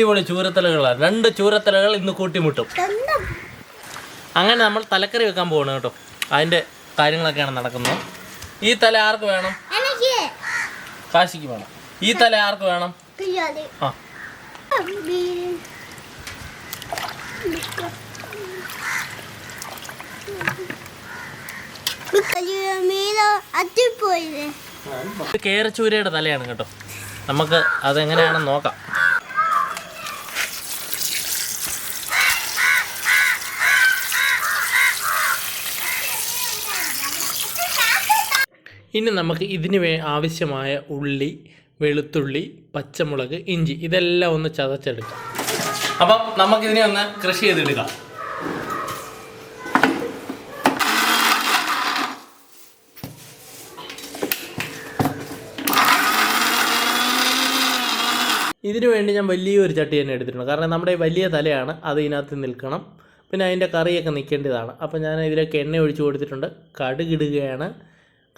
അടിപൊളി ചൂരത്തലകളാണ് രണ്ട് ചൂരത്തലകൾ ഇന്ന് കൂട്ടിമുട്ടും. അങ്ങനെ നമ്മൾ തലക്കറി വെക്കാൻ പോവാണ് കേട്ടോ. അതിന്റെ കാര്യങ്ങളൊക്കെയാണ് നടക്കുന്നത്. ഈ തല ആർക്ക് വേണം? കാശിക്ക് വേണം. ഈ തല ആർക്ക് വേണം? ആ. കേരച്ചൂരയുടെ തലയാണ് കേട്ടോ. നമുക്ക് അതെങ്ങനെയാണെന്ന് നോക്കാം. ഇനി നമുക്ക് ഇതിന് വേ ആവശ്യമായ ഉള്ളി വെളുത്തുള്ളി പച്ചമുളക് ഇഞ്ചി ഇതെല്ലാം ഒന്ന് ചതച്ചെടുക്കാം. അപ്പം നമുക്കിതിനെ ഒന്ന് കൃഷി ചെയ്തെടുക്കാം ഇതിനു വേണ്ടി ഞാൻ വലിയൊരു ചട്ടി തന്നെ എടുത്തിട്ടുണ്ട്. കാരണം നമ്മുടെ വലിയ തലയാണ് അത് ഇതിനകത്ത് നിൽക്കണം. പിന്നെ അതിന്റെ കറിയൊക്കെ നിൽക്കേണ്ടതാണ്. അപ്പോൾ ഞാൻ ഇതിലേക്ക് എണ്ണ ഒഴിച്ചു കൊടുത്തിട്ടുണ്ട്. കടുകിടുകയാണ്.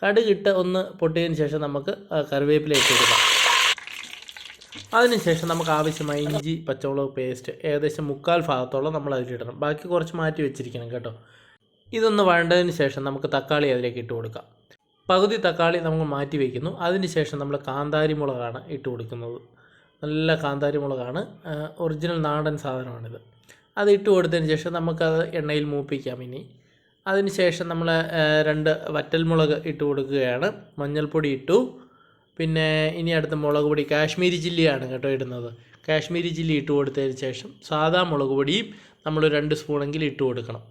കടുകിട്ട് ഒന്ന് പൊട്ടിയതിന് ശേഷം നമുക്ക് കറിവേപ്പില ഇട്ട് കൊടുക്കാം. അതിനുശേഷം നമുക്ക് ആവശ്യമായ ഇഞ്ചി പച്ചമുളക് പേസ്റ്റ് ഏകദേശം മുക്കാൽ ഭാഗത്തോളം നമ്മൾ അതിലിടണം ബാക്കി കുറച്ച് മാറ്റി വെച്ചിരിക്കണം കേട്ടോ. ഇതൊന്ന് വഴണ്ടതിന് ശേഷം നമുക്ക് തക്കാളി അതിലേക്ക് ഇട്ട് കൊടുക്കാം. പകുതി തക്കാളി നമ്മൾ മാറ്റി വയ്ക്കുന്നു അതിന് ശേഷം നമ്മൾ കാന്താരി മുളകാണ് ഇട്ട് കൊടുക്കുന്നത്. നല്ല കാന്താരി മുളകാണ്. ഒറിജിനൽ നാടൻ സാധനമാണിത്. അത് ഇട്ട് കൊടുത്തതിന് ശേഷം നമുക്കത് എണ്ണയിൽ മൂപ്പിക്കാം ഇനി. അതിന് ശേഷം നമ്മൾ രണ്ട് വറ്റൽമുളക് ഇട്ട് കൊടുക്കുകയാണ്. മഞ്ഞൾപ്പൊടി ഇട്ടു. പിന്നെ ഇനി അടുത്ത മുളക് പൊടി കാശ്മീരി ചില്ലിയാണ് കേട്ടോ ഇടുന്നത്. കാശ്മീരി ചില്ലി ഇട്ട് കൊടുത്തതിന് ശേഷം സാധാ മുളക് പൊടിയും നമ്മൾ രണ്ട് സ്പൂണെങ്കിലും ഇട്ട് കൊടുക്കണം.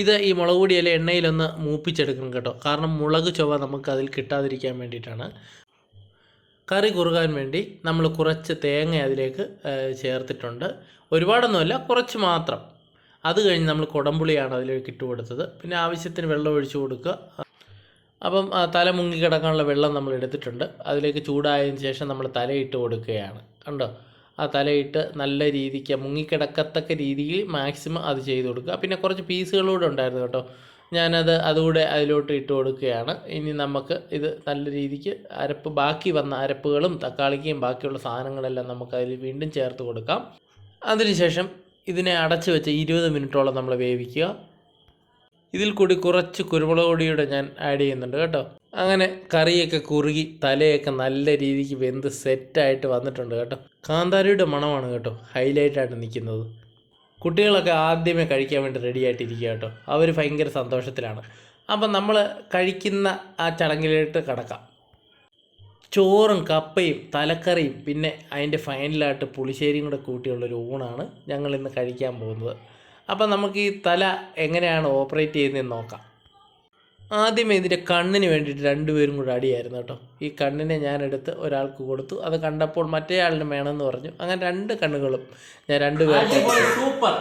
ഇത് ഈ മുളക് പൊടിയെല്ലാം എണ്ണയിലൊന്ന് മൂപ്പിച്ചെടുക്കണം കേട്ടോ. കാരണം മുളക് ചൊവ്വ നമുക്ക് അതിൽ കിട്ടാതിരിക്കാൻ വേണ്ടിയിട്ടാണ്. കറി കുറുകാൻ വേണ്ടി നമ്മൾ കുറച്ച് തേങ്ങ അതിലേക്ക് ചേർത്തിട്ടുണ്ട്. ഒരുപാടൊന്നുമല്ല കുറച്ച് മാത്രം. അത് കഴിഞ്ഞ് നമ്മൾ കുടംപുളിയാണ് അതിലേക്ക് ഇട്ട് കൊടുത്തത്. പിന്നെ ആവശ്യത്തിന് വെള്ളം ഒഴിച്ചു കൊടുക്കുക. അപ്പം തല മുങ്ങി കിടക്കാനുള്ള വെള്ളം നമ്മൾ എടുത്തിട്ടുണ്ട്. അതിലേക്ക് ചൂടായതിന് ശേഷം നമ്മൾ തലയിട്ട് കൊടുക്കുകയാണ്. കണ്ടോ? ആ തലയിട്ട് നല്ല രീതിക്ക് മുങ്ങിക്കിടക്കത്തക്ക രീതിയിൽ മാക്സിമം അത് ചെയ്ത് കൊടുക്കുക. പിന്നെ കുറച്ച് പീസുകളൂടെ ഉണ്ടായിരുന്നു കേട്ടോ. ഞാനത് അതുകൂടെ അതിലോട്ട് ഇട്ട് കൊടുക്കുകയാണ്. ഇനി നമുക്ക് ഇത് നല്ല രീതിക്ക് അരപ്പ് ബാക്കി വന്ന അരപ്പുകളും തക്കാളിക്കയും ബാക്കിയുള്ള സാധനങ്ങളെല്ലാം നമുക്ക് അതിൽ വീണ്ടും ചേർത്ത് കൊടുക്കാം. അതിനുശേഷം ഇതിനെ അടച്ച് വെച്ച് ഇരുപത് മിനിറ്റോളം നമ്മൾ വേവിക്കുക. ഇതിൽ കൂടി കുറച്ച് കുരുമുളക് പൊടിയുടെ ഞാൻ ആഡ് ചെയ്യുന്നുണ്ട് കേട്ടോ. അങ്ങനെ കറിയൊക്കെ കുറുകി തലയൊക്കെ നല്ല രീതിക്ക് വെന്ത് സെറ്റായിട്ട് വന്നിട്ടുണ്ട് കേട്ടോ. കാന്താരിയുടെ മണമാണ് കേട്ടോ ഹൈലൈറ്റായിട്ട് നിൽക്കുന്നത്. കുട്ടികളൊക്കെ ആദ്യമേ കഴിക്കാൻ വേണ്ടി റെഡി ആയിട്ടിരിക്കുക കേട്ടോ. അവർ ഭയങ്കര സന്തോഷത്തിലാണ്. അപ്പം നമ്മൾ കഴിക്കുന്ന ആ ചടങ്ങിലോട്ട് കടക്കാം. ചോറും കപ്പയും തലക്കറിയും പിന്നെ അതിന്റെ ഫൈനലായിട്ട് പുളിശ്ശേരിയും കൂടെ കൂട്ടിയുള്ളൊരു ഊണാണ് ഞങ്ങൾ ഇന്ന് കഴിക്കാൻ പോകുന്നത്. അപ്പം നമുക്ക് ഈ തല എങ്ങനെയാണ് ഓപ്പറേറ്റ് ചെയ്യുന്നതെന്ന് നോക്കാം. ആദ്യമേ ഇതിന്റെ കണ്ണിന് വേണ്ടിയിട്ട് രണ്ടുപേരും കൂടെ അടിയായിരുന്നു കേട്ടോ. ഈ കണ്ണിനെ ഞാനെടുത്ത് ഒരാൾക്ക് കൊടുത്തു. അത് കണ്ടപ്പോൾ മറ്റേ ആളിന് വേണമെന്ന് പറഞ്ഞു. അങ്ങനെ രണ്ട് കണ്ണുകളും ഞാൻ രണ്ടുപേരും സൂപ്പർ.